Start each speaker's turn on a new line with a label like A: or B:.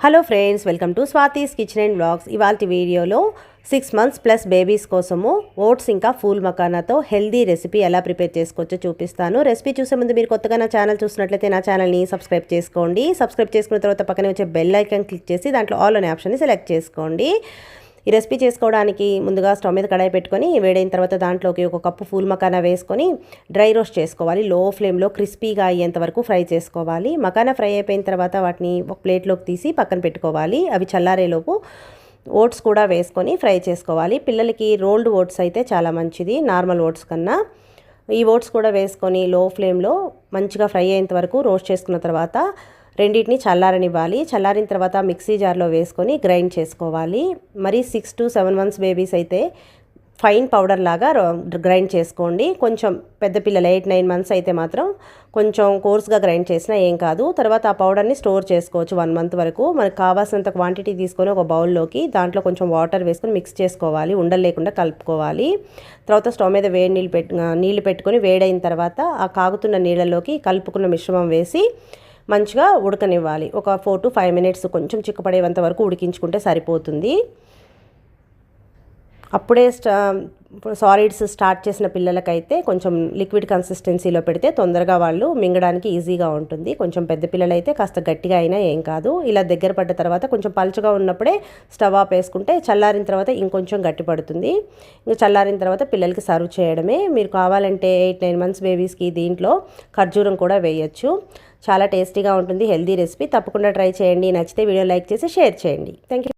A: Hello friends welcome to Swathi's kitchen and blogs ఇవాళ వీడియోలో six months plus babies కోసము oats ఇంకా pool మకానాతో హెల్దీ రెసిపీ ఎలా ప్రిపేర్ చేసుకోవచ్చో చూపిస్తాను. రెసిపీ చూసే ముందు మీరు కొత్తగా నా ఛానల్ చూసినట్లయితే నా ఛానల్ని సబ్స్క్రైబ్ చేసుకోండి. సబ్స్క్రైబ్ చేసుకున్న తర్వాత పక్కనే వచ్చే బెల్ ఐకాన్ క్లిక్ చేసి దాంట్లో ఆల్ అనే ఆప్షన్ని సెలెక్ట్ చేసుకోండి. ఈ రెసిపీ చేసుకోవడానికి ముందుగా స్టవ్ మీద కడాయి పెట్టుకొని వేడైన తర్వాత దాంట్లోకి ఒక కప్పు ఫూల్ మకానా వేసుకొని డ్రై రోస్ట్ చేసుకోవాలి. లో ఫ్లేమ్లో క్రిస్పీగా అయ్యేంత వరకు ఫ్రై చేసుకోవాలి. మకానా ఫ్రై అయిపోయిన తర్వాత వాటిని ఒక ప్లేట్లోకి తీసి పక్కన పెట్టుకోవాలి. అవి చల్లారేలోపు ఓట్స్ కూడా వేసుకొని ఫ్రై చేసుకోవాలి. పిల్లలకి రోల్డ్ ఓట్స్ అయితే చాలా మంచిది నార్మల్ ఓట్స్ కన్నా. ఈ ఓట్స్ కూడా వేసుకొని లో ఫ్లేమ్లో మంచిగా ఫ్రై అయ్యేంత వరకు రోస్ట్ చేసుకున్న తర్వాత రెండింటిని చల్లారనివ్వాలి. చల్లారిన తర్వాత మిక్సీ జార్లో వేసుకొని గ్రైండ్ చేసుకోవాలి. మరి six to seven months babies అయితే ఫైన్ పౌడర్ లాగా గ్రైండ్ చేసుకోండి. కొంచెం పెద్ద పిల్లలు ఎయిట్ నైన్ మంత్స్ అయితే మాత్రం కొంచెం కోర్స్గా గ్రైండ్ చేసినా ఏం కాదు. తర్వాత ఆ పౌడర్ని స్టోర్ చేసుకోవచ్చు వన్ మంత్ వరకు. మనకు కావాల్సినంత క్వాంటిటీ తీసుకొని ఒక బౌల్లోకి దాంట్లో కొంచెం వాటర్ వేసుకొని మిక్స్ చేసుకోవాలి. ఉండలు లేకుండా కలుపుకోవాలి. తర్వాత స్టవ్ మీద వేడి నీళ్ళు పెట్టు నీళ్ళు పెట్టుకొని వేడైన తర్వాత ఆ కాగుతున్న నీళ్ళలోకి కలుపుకున్న మిశ్రమం వేసి మంచిగా ఉడకనివ్వాలి. ఒక ఫోర్ టు ఫైవ్ మినిట్స్ కొంచెం చిక్కపడేంత వరకు ఉడికించుకుంటే సరిపోతుంది. అప్పుడే స్టా సాలిడ్స్ స్టార్ట్ చేసిన పిల్లలకైతే కొంచెం లిక్విడ్ కన్సిస్టెన్సీలో పెడితే తొందరగా వాళ్ళు మింగడానికి ఈజీగా ఉంటుంది. కొంచెం పెద్ద పిల్లలైతే కాస్త గట్టిగా అయినా ఏం కాదు. ఇలా దగ్గర పడ్డ తర్వాత కొంచెం పలుచగా ఉన్నప్పుడే స్టవ్ ఆఫ్ వేసుకుంటే చల్లారిన తర్వాత ఇంకొంచెం గట్టి పడుతుంది. ఇంకా చల్లారిన తర్వాత పిల్లలకి సర్వ్ చేయడమే. మీరు కావాలంటే ఎయిట్ నైన్ మంత్స్ బేబీస్కి దీంట్లో ఖర్జూరం కూడా వేయచ్చు. చాలా టేస్టీగా ఉంటుంది హెల్దీ రెసిపీ. తప్పకుండా ట్రై చేయండి. నచ్చితే వీడియో లైక్ చేసి షేర్ చేయండి. Thank you